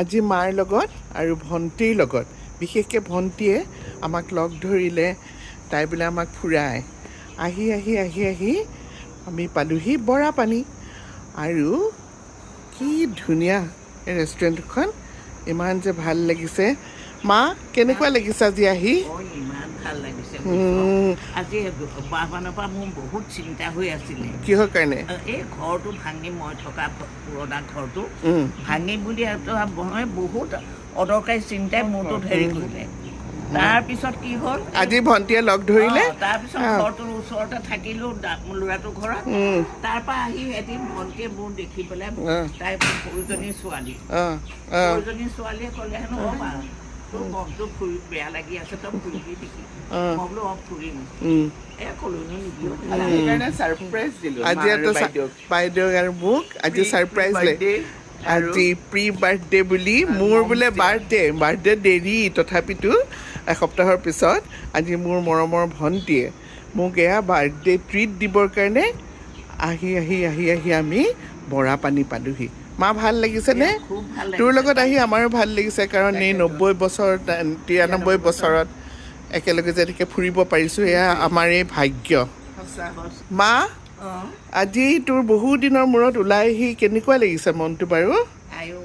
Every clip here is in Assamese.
আজি মাৰ লগত আৰু ভণ্টিৰ লগত। বিশেষকৈ ভণ্টিয়ে আমাক লগ ধৰিলে তাই বোলে আমাক ফুৰায় আহি আহি আহি আহি আমি পালোহি বৰা পানী। আৰু কি ধুনীয়া ৰেষ্টুৰেণ্টখন ইমান যে ভাল লাগিছে। মা কেনেকুৱা লাগিছে আজি আহি? ভাল লাগিছে উম, আজি বাহমানৰ পৰা মোৰ বহুত চিন্তা হৈ আছিলে কিহৰ কাৰণে এই ঘৰটো ভাঙি মই থকা পুৰণা ঘৰটো উম, ভাঙি বুলি এটা মই বহুত অদৰকাৰী চিন্তাই মোৰটোত হেৰি কৰিলে তাৰপিছত কি হ'ল আজি ভণ্টিয়ে লগ ধৰিলে? তাৰপিছত। ঘৰটোৰ ওচৰতে থাকিলোঁ ল'ৰাটোৰ ঘৰত। উম, তাৰ আহি এদিন ভণ্টিয়ে মোৰ দেখি পেলাই। তাই সৰুজনী ছোৱালী। সৰুজনী ছোৱালীয়ে ক'লে হেনো ফুৰিবি। মই বোলো অ ফুৰিম আজি এটা বাইদেউক। আৰু মোক আজি Pre- ছাৰপ্ৰাইজ দিলে pre-birthday আৰু আজি প্ৰি বাৰ্থডে বুলি মোৰ বোলে বাৰ্থডে বাৰ্থডে দেৰি তথাপিতো এসপ্তাহৰ পিছত আজি মোৰ মৰমৰ ভণ্টিয়ে মোক এয়া বাৰ্থডে ট্ৰিট দিবৰ কাৰণে আহি আহি আহি আহি আমি বৰা পানী পালোহি মা ভাল লাগিছেনে? তোৰ। লগত আহি আমাৰো ভাল লাগিছে কাৰণ এই নব্বৈ বছৰ তিৰানব্বৈ বছৰত। একেলগে যে এনেকৈ ফুৰিব পাৰিছোঁ এয়া আমাৰেই ভাগ্য। সঁচা মা আজি তোৰ বহু দিনৰ মূৰত ওলাই আহি কেনেকুৱা লাগিছে মনটো বাৰু? আয়ো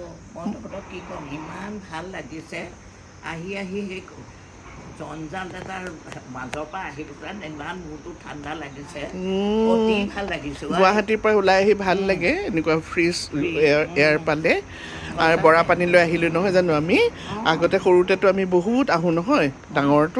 কি ক'ম ইমান ভাল লাগিছে। আহি আহি সেই জঞ্জাল এটাৰ মাজৰ পৰা আহি পেলাই ইমান মূৰটো ঠাণ্ডা লাগিছে। অতি ভাল লাগিছে। গুৱাহাটীৰ পৰা ওলাই আহি ভাল লাগে এনেকুৱা ফ্ৰিজ এয়াৰ এয়াৰ পালে আৰু বৰা পানীলৈ আহিলোঁ নহয় জানো আমি আগতে সৰুতেতো আমি বহুত আহোঁ নহয় ডাঙৰটো